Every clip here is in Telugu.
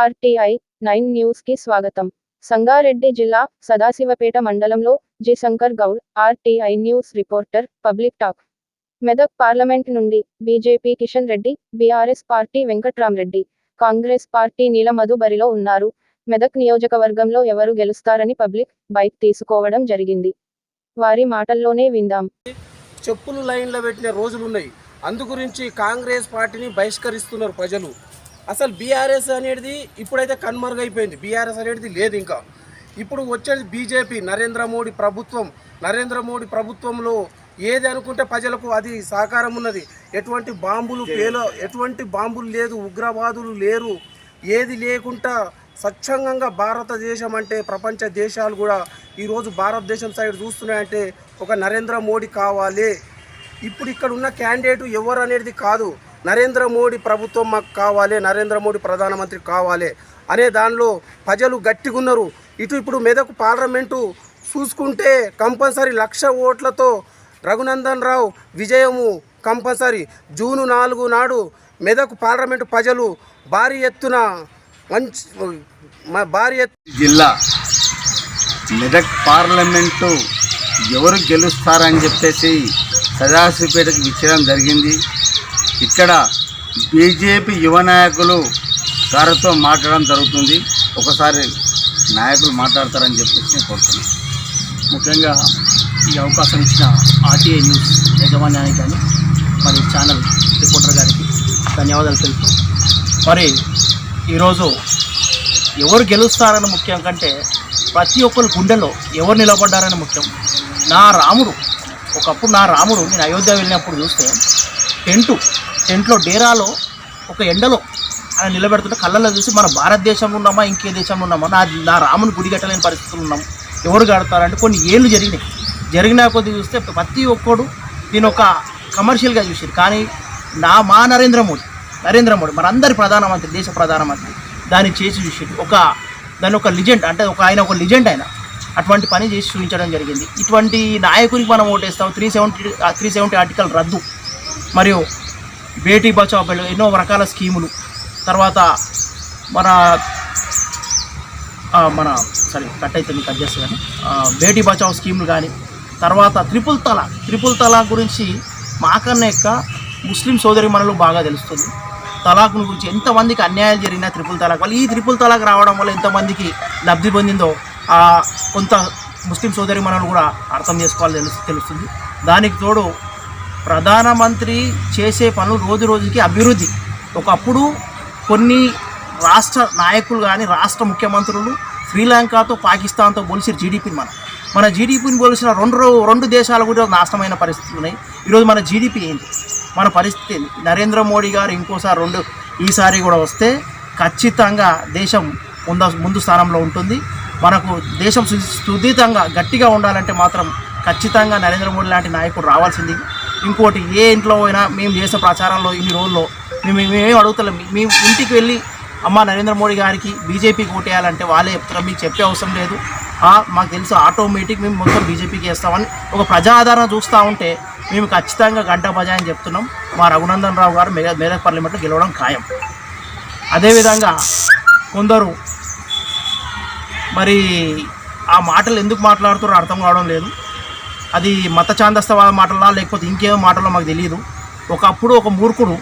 ఆర్టీఐ నైన్ న్యూస్కి స్వాగతం. సంగారెడ్డి జిల్లా సదాశివపేట మండలంలో G. Shankar Goud RTI news reporter public talk. Medak parliament నుండి BJP Kishan Reddy BRS party Venkatramireddy Congress party Neelam Madhu బరిలో ఉన్నారు. మెదక్ నియోజకవర్గంలో ఎవరు గెలుస్తారని పబ్లిక్ బైక్ తీసుకోవడం జరిగింది. వారి మాటల్లోనే విందాం. చెప్పులు లైన్లో పెట్టిన రోజులున్నాయి. అందు గురించి కాంగ్రెస్ పార్టీని బహిష్కరిస్తున్నారు ప్రజలు. అసలు బీఆర్ఎస్ అనేది ఇప్పుడైతే కనుమరుగైపోయింది. బీఆర్ఎస్ అనేది లేదు ఇంకా. ఇప్పుడు వచ్చేది బీజేపీ నరేంద్ర మోడీ ప్రభుత్వం. నరేంద్ర మోడీ ప్రభుత్వంలో ఏది అనుకుంటే ప్రజలకు అది సహకారం ఉన్నది. ఎటువంటి బాంబులు పేల ఎటువంటి బాంబులు లేదు ఉగ్రవాదులు లేరు. ఏది లేకుండా స్వచ్ఛంగా భారతదేశం అంటే ప్రపంచ దేశాలు కూడా ఈరోజు భారతదేశం సైడ్ చూస్తున్నాయంటే ఒక నరేంద్ర మోడీ కావాలి. ఇప్పుడు ఇక్కడ ఉన్న క్యాండిడేట్ ఎవరు అనేది కాదు. నరేంద్ర మోడీ ప్రభుత్వం మాకు కావాలి నరేంద్ర మోడీ ప్రధానమంత్రి కావాలి అనే దానిలో ప్రజలు గట్టిగా ఉన్నారు. ఇటు ఇప్పుడు మెదకు పార్లమెంటు చూసుకుంటే కంపల్సరీ లక్ష ఓట్లతో రఘునందన్ రావు విజయము కంపల్సరీ. జూను నాలుగు నాడు మెదకు పార్లమెంటు ప్రజలు భారీ ఎత్తున మంచి భారీ ఎత్తు జిల్లా మెదక్ పార్లమెంటు ఎవరు గెలుస్తారని చెప్పేసి సదాశివపేటకు విచ్చడం జరిగింది. ఇక్కడ బీజేపీ యువ నాయకులు గారితో మాట్లాడడం జరుగుతుంది. ఒకసారి నాయకులు మాట్లాడతారని చెప్పేసి నేను కోరుతున్నాను ముఖ్యంగా ఈ అవకాశం ఇచ్చిన ఆర్టీఐ న్యూస్ యజమాన్యానికి కానీ మరి ఛానల్ రిపోర్టర్ గారికి ధన్యవాదాలు తెలుసు మరి ఈరోజు ఎవరు గెలుస్తారని ముఖ్యం కంటే ప్రతి ఒక్కరి గుండెలో ఎవరు నిలబడ్డారని ముఖ్యం. నా రాముడు ఒకప్పుడు నా రాముడు నేను అయోధ్య వెళ్ళినప్పుడు చూస్తే టెంటు టెంట్లో డేరాలో ఒక ఎండలో ఆయన నిలబెడుతుంటే కళ్ళల్లో చూసి మన భారతదేశంలో ఉన్నామా ఇంకే దేశంలో ఉన్నామా? నా నా రాముని గుడి కట్టలేని పరిస్థితులు ఉన్నాం. ఎవరు కడతారంటే కొన్ని ఏళ్ళు జరిగినాయి. జరిగిన కొద్ది చూస్తే ప్రతి ఒక్కడు దీని ఒక కమర్షియల్గా చూసారు కానీ నా మా నరేంద్ర మోడీ నరేంద్ర మోడీ మనందరి ప్రధానమంత్రి దేశ ప్రధానమంత్రి దాన్ని చేసి చూసాడు ఒక దాని ఒక లిజెండ్ అంటే ఒక ఆయన ఒక లిజెండ్ ఆయన అటువంటి పని చేసి చూపించడం జరిగింది. ఇటువంటి నాయకునికి మనం ఓటేస్తాం. Three seventy three seventy article రద్దు. మరియు బేటీ బచావ్ బిల్ ఎన్నో రకాల స్కీములు. తర్వాత మన మన సారీ కట్ అయితే మీకు కట్ కానీ బేటీ బచావ్ స్కీములు కానీ తర్వాత త్రిపుల్ తలాక్ త్రిపుల్ తలాక్ గురించి మాకన్నా యొక్క ముస్లిం సోదరి మనలు బాగా తెలుస్తుంది. తలాక్ గురించి ఎంతమందికి అన్యాయాలు జరిగినా త్రిపుల్ తలాక్ వల్ల ఈ త్రిపుల్ తలాక్ రావడం వల్ల ఎంతమందికి లబ్ధి పొందిందో కొంత ముస్లిం సోదరి మనలు కూడా అర్థం చేసుకోవాలి తెలుసు తెలుస్తుంది. దానికి తోడు ప్రధానమంత్రి చేసే పనులు రోజు రోజుకి అభివృద్ధి. ఒకప్పుడు కొన్ని రాష్ట్ర నాయకులు కానీ రాష్ట్ర ముఖ్యమంత్రులు శ్రీలంకతో పాకిస్తాన్తో పోలిసి జీడిపిని మనం. మన జీడిపిని పోలిసిన రెండు రెండు దేశాలు కూడా నాశనమైన పరిస్థితులు ఉన్నాయి. ఈరోజు మన జీడిపి ఏంటి మన పరిస్థితి ఏంటి నరేంద్ర మోడీ గారు ఇంకోసారి రెండు ఈసారి కూడా వస్తే ఖచ్చితంగా దేశం ముంద ముందు స్థానంలో ఉంటుంది. మనకు దేశం సు- సుదీతంగా గట్టిగా ఉండాలంటే మాత్రం ఖచ్చితంగా నరేంద్ర మోడీ లాంటి నాయకుడు రావాల్సింది. ఇంకోటి ఏ ఇంట్లో పోయినా మేము చేసే ప్రచారంలో ఇన్ని రోజుల్లో మేము మేమేం అడుగుతలేం. మేము ఇంటికి వెళ్ళి అమ్మ నరేంద్ర మోడీ గారికి బీజేపీకి ఓటేయాలంటే వాళ్ళే చెప్తారు. మీకు చెప్పే అవసరం లేదు. మాకు తెలుసు ఆటోమేటిక్ మేము మొత్తం బీజేపీకి వేస్తామని. ఒక ప్రజాదరణ చూస్తూ ఉంటే మేము ఖచ్చితంగా గంట బజాయని చెప్తున్నాం. మా రఘునందన్ రావు గారు మెగా మేదక్ పార్లమెంట్లో గెలవడం ఖాయం. అదేవిధంగా కొందరు మరి ఆ మాటలు ఎందుకు మాట్లాడుతున్నారో అర్థం కావడం లేదు. అది మత ఛాందస్తవాద మాటలా లేకపోతే ఇంకేమో మాటలో మాకు తెలియదు. ఒకప్పుడు ఒక మూర్ఖుడు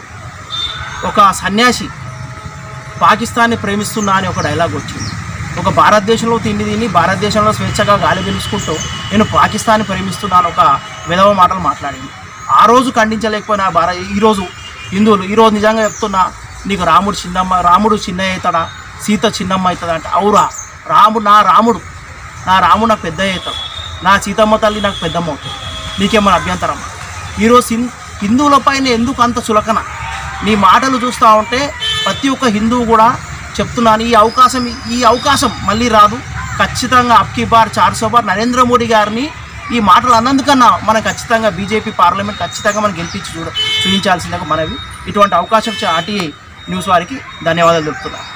ఒక సన్యాసి పాకిస్తాన్ని ప్రేమిస్తున్నా అని ఒక డైలాగ్ వచ్చింది. ఒక భారతదేశంలో తిండి తిని భారతదేశంలో స్వేచ్ఛగా గాలి పీల్చుకుంటూ నేను పాకిస్తాన్ని ప్రేమిస్తున్నాను ఒక విధవ మాటలు మాట్లాడింది. ఆ రోజు ఖండించలేకపోయినా భారత ఈరోజు హిందువులు ఈరోజు నిజంగా చెప్తున్నా నీకు రాముడు చిన్నమ్మ రాముడు చిన్న అవుతాడా సీత చిన్నమ్మ అవుతుందా అంటే అవురా రాముడు నా రాముడు నా రాముడు నాకు పెద్ద అవుతాడు నా సీతమ్మ తల్లి నాకు పెద్దమ్మ అవుతుంది నీకేమైనా అభ్యంతరం. ఈరోజు హిం హిందువులపైన ఎందుకు అంత చులకన? నీ మాటలు చూస్తూ ఉంటే ప్రతి ఒక్క హిందువు కూడా చెప్తున్నాను ఈ అవకాశం ఈ అవకాశం మళ్ళీ రాదు. ఖచ్చితంగా అబ్కి బార్ చార్సో బార్ నరేంద్ర మోడీ గారిని ఈ మాటలు అన్నందుకన్నా మనం ఖచ్చితంగా బీజేపీ పార్లమెంట్ ఖచ్చితంగా మనం గెలిపించి చూడ చూపించాల్సిందిగా మనవి. ఇటువంటి అవకాశం ఇచ్చే ఆర్టీఐ న్యూస్ వారికి ధన్యవాదాలు తెలుపుతున్నాను.